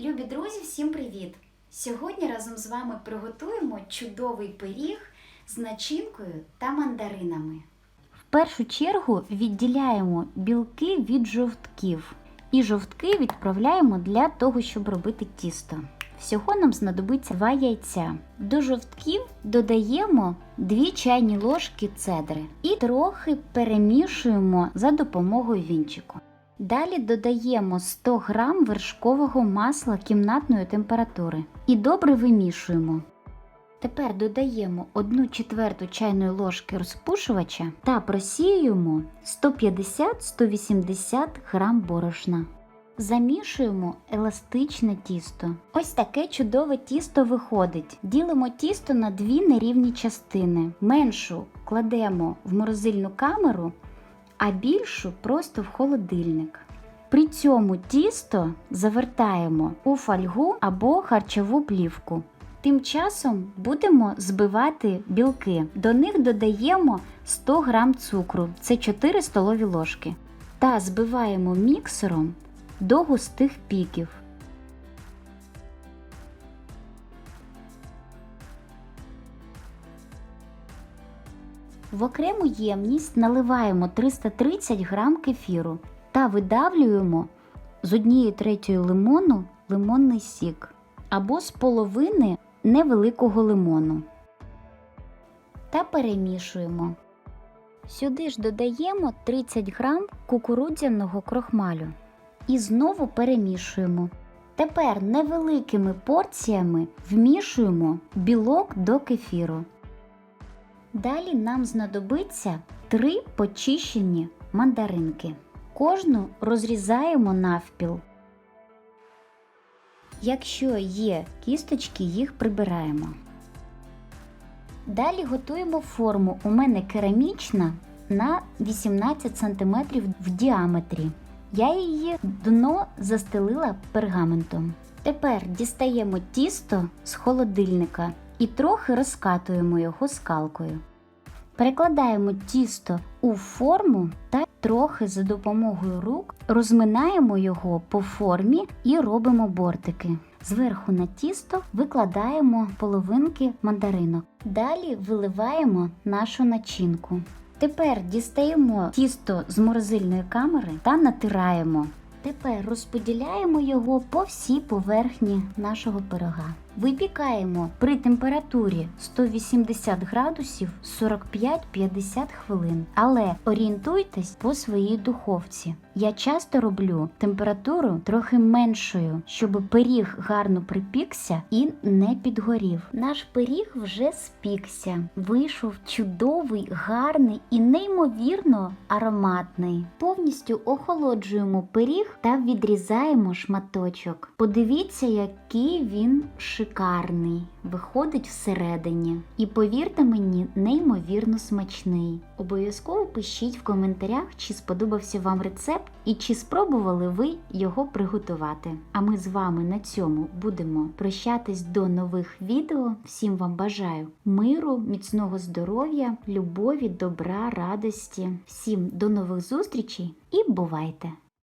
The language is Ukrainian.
Любі друзі, всім привіт! Сьогодні разом з вами приготуємо чудовий пиріг з начинкою та мандаринами. В першу чергу відділяємо білки від жовтків. І жовтки відправляємо для того, щоб робити тісто. Всього нам знадобиться 2 яйця. До жовтків додаємо 2 чайні ложки цедри і трохи перемішуємо за допомогою вінчику. Далі додаємо 100 г вершкового масла кімнатної температури і добре вимішуємо. Тепер додаємо 1 четверту чайної ложки розпушувача та просіюємо 150-180 г борошна. Замішуємо еластичне тісто. Ось таке чудове тісто виходить. Ділимо тісто на дві нерівні частини. Меншу кладемо в морозильну камеру, а більшу просто в холодильник. При цьому тісто завертаємо у фольгу або харчову плівку. Тим часом будемо збивати білки. До них додаємо 100 г цукру, це 4 столові ложки. Та збиваємо міксером до густих піків. В окрему ємність наливаємо 330 г кефіру та видавлюємо з однієї третьої лимону лимонний сік або з половини невеликого лимону. Та перемішуємо. Сюди ж додаємо 30 г кукурудзяного крохмалю і знову перемішуємо. Тепер невеликими порціями вмішуємо білок до кефіру. Далі нам знадобиться три почищені мандаринки. Кожну розрізаємо навпіл. Якщо є кісточки, їх прибираємо. Далі готуємо форму. У мене керамічна на 18 см в діаметрі. Я її дно застелила пергаментом. Тепер дістаємо тісто з холодильника і трохи розкатуємо його скалкою. Перекладаємо тісто у форму та трохи за допомогою рук розминаємо його по формі і робимо бортики. Зверху на тісто викладаємо половинки мандаринок. Далі виливаємо нашу начинку. Тепер дістаємо тісто з морозильної камери та натираємо. Тепер розподіляємо його по всій поверхні нашого пирога. Випікаємо при температурі 180 градусів 45-50 хвилин, але орієнтуйтесь по своїй духовці. Я часто роблю температуру трохи меншою, щоб пиріг гарно припікся і не підгорів. Наш пиріг вже спікся, вийшов чудовий, гарний і неймовірно ароматний. Повністю охолоджуємо пиріг та відрізаємо шматочок. Подивіться, який він шикарний, виходить всередині. І повірте мені, неймовірно смачний. Обов'язково пишіть в коментарях, чи сподобався вам рецепт і чи спробували ви його приготувати. А ми з вами на цьому будемо прощатись до нових відео. Всім вам бажаю миру, міцного здоров'я, любові, добра, радості. Всім до нових зустрічей і бувайте!